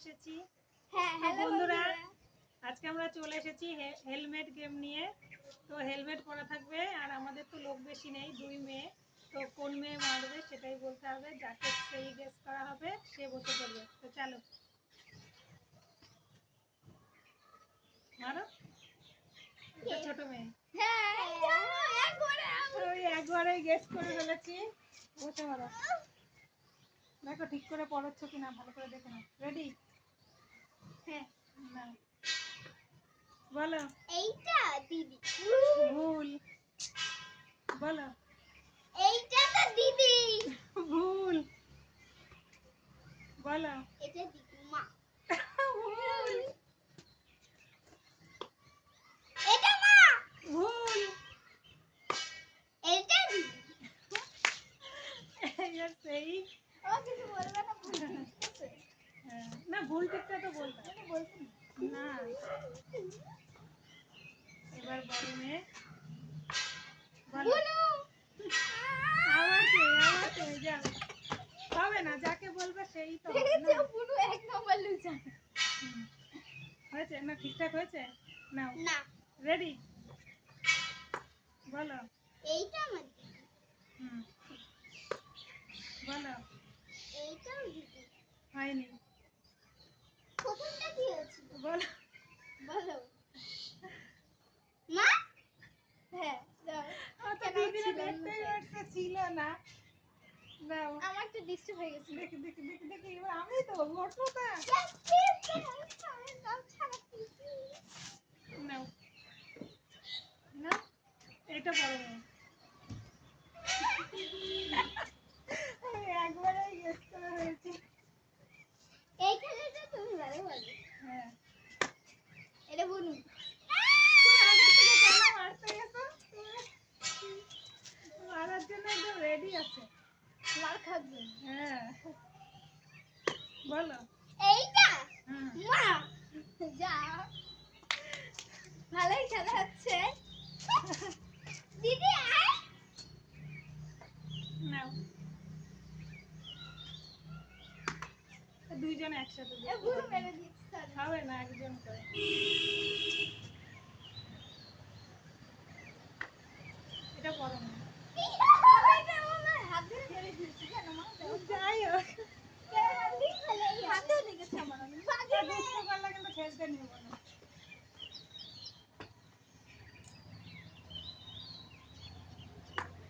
এসেছি। হ্যাঁ হ্যালো বন্ধুরা, আজকে আমরা চলে এসেছি হেলমেট গেম নিয়ে। তো হেলমেট পরা থাকবে আর আমাদের তো লোক বেশি নেই দুই মেয়ে। তো কোন মেয়ে মারবে সেটাই বলতে হবে যাকে সেই গেস করা হবে সে বসে পড়বে। তো চলো। মারো। ছোট মেয়ে। হ্যাঁ একবারে ওই একবারেই গেস করে ফেলেছি। বসে মারো দেখো ঠিক করে পড়াচ্ছ কিনা ভালো করে দেখে নাও। রেডি বলো। এইটা দিদি। ভুল। বলো। এইটা তো দিদি। ভুল। বলো। এটা দিদি মা ভুল এটা মা ভুল এটা দিদি এবার সেই ও কিছু বলবে না ভুল ঠিক আছে না ভুল ঠিকটা তো বলতে হবে। না। এবার বড় মেয়ে হবে না যাকে বলবে সেই তো বুনু এক নম্বর লুচা হয়েছে? না ঠিকঠাক হয়েছে? না। রেডি বলো এইটা আমার দিদি হুম বলো এইটাও দিদি হয়নি প্রথমটা কি হয়েছিল বলো বলো মা হ্যাঁ দাও ও তো কেন দিদির ছিল দেখতেই না? পারছে ছিল না তো ডিস্টার্ব হয়ে গেছে। দেখি দেখি দেখি দেখি, এবার আমি তো মোটুটা নাও। না এটা বড় মেয়ে আমি একবারেই গেস করা হয়েছে এইখানে তো তুমি ভালো বলো হ্যাঁ এটা বুনু তুমি আগে থেকে কেন মারতে গেছো মারার জন্য একদম রেডি আছে মার খাবে হ্যাঁ। বলো। এইটা? মা যা। ভালোই খেলা হচ্ছে দিদি আয়। নাও। দুইজন একসাথে। হবে না একজন করে। এটা বড় না এটা আমার হাত ধরে ফেলে দিয়েছি কেন মা দাও। যাই হোক কেন মারলি? ফেলে এই হাতেও লেগেছে আমার অনেক। বাজে এটা মেয়ে। দুষ্ট করলে কিন্তু খেলতে নেব না বলো বুনু হয় বুনু হয়নি মা এখানে তো বন্ধুরা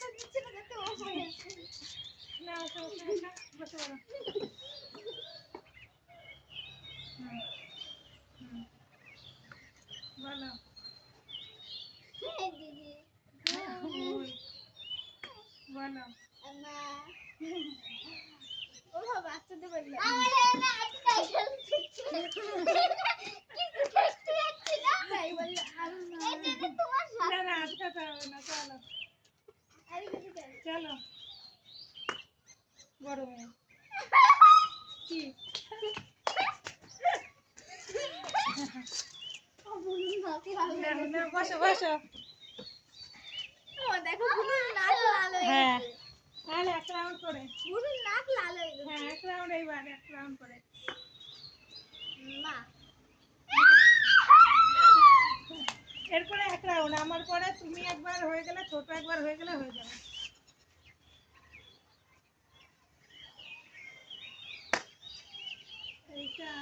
বলো হুম হুম বলো দিদি ভুল বলো মা ও বাবা বাচ্চাদের বলল না না, আটকাতে হবে না চলো আরে কিছু করে চলো কি? বসো বসো। দেখো নাক লাল হয়ে হ্যাঁ। গেছে। এক রাউন্ড করে। বুনুর নাক লাল হয়ে গেছে। হ্যাঁ এক রাউন্ড এইবার এক রাউন্ড করে। মা। এরপরে এক রাউন্ড। আমার পরে তুমি একবার হয়ে গেলে ছোট একবার হয়ে গেলে হয়ে যাবে এইটা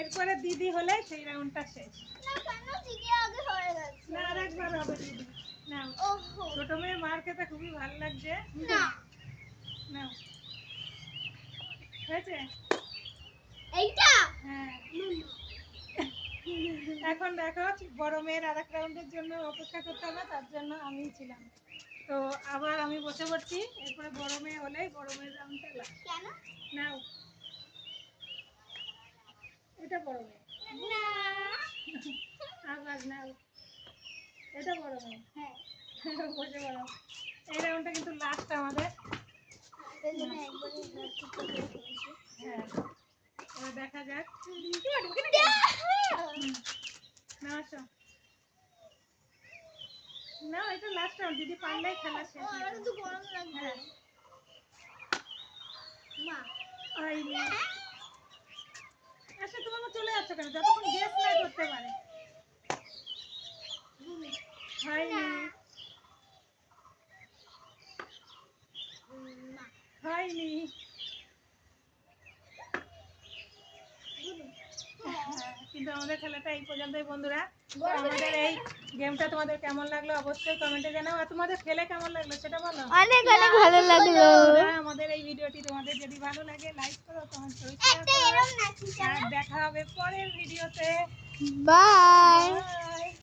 এরপরে দিদি হলে সেই রাউন্ডটা শেষ। না কেন? দিদি আগে গেছে। না আর একবার হবে দিদি। না ছোট মেয়ে মার খেতে খুবই ভালো লাগছে। না। নাও। হয়েছে? এইটা? হ্যাঁ। এখন দেখো বড় মেয়ের আর এক রাউন্ডের জন্য অপেক্ষা করতে হবে তার জন্য আমি ছিলাম। তো আবার আমি বসে পড়ছি। এরপরে বড় মেয়ে হলে বড় মেয়ের রাউন্ডটা নাও। এটা বড় মেয়ে না। নাও এটা বড় মেয়ে হ্যাঁ। বসে বড়। এই রাউন্ডটা কিন্তু লাস্ট আমাদের। হ্যাঁ। এবার দেখা যাক। না আসো। না এটা লাস্ট রাউন্ড দিদি পারলেই খেলা শেষ হ্যাঁ মা হয়নি আচ্ছা তোমার মা চলে যাচ্ছ কেন যতক্ষণ গ্যাস না করতে পারে। হয়নি। হয়নি। কিন্তু আমাদের খেলাটা এই পর্যন্তই বন্ধুরা। আমাদের এই গেমটা তোমাদের কেমন লাগল অবশ্যই কমেন্টে জানাও। আর তোমাদের খেলে কেমন লাগল সেটা বলো। অনেক অনেক ভালো লাগল। আমাদের এই ভিডিওটি তোমাদের যদি ভালো লাগে লাইক করো কমেন্ট করো। আর দেখা হবে পরের ভিডিওতে। বাই.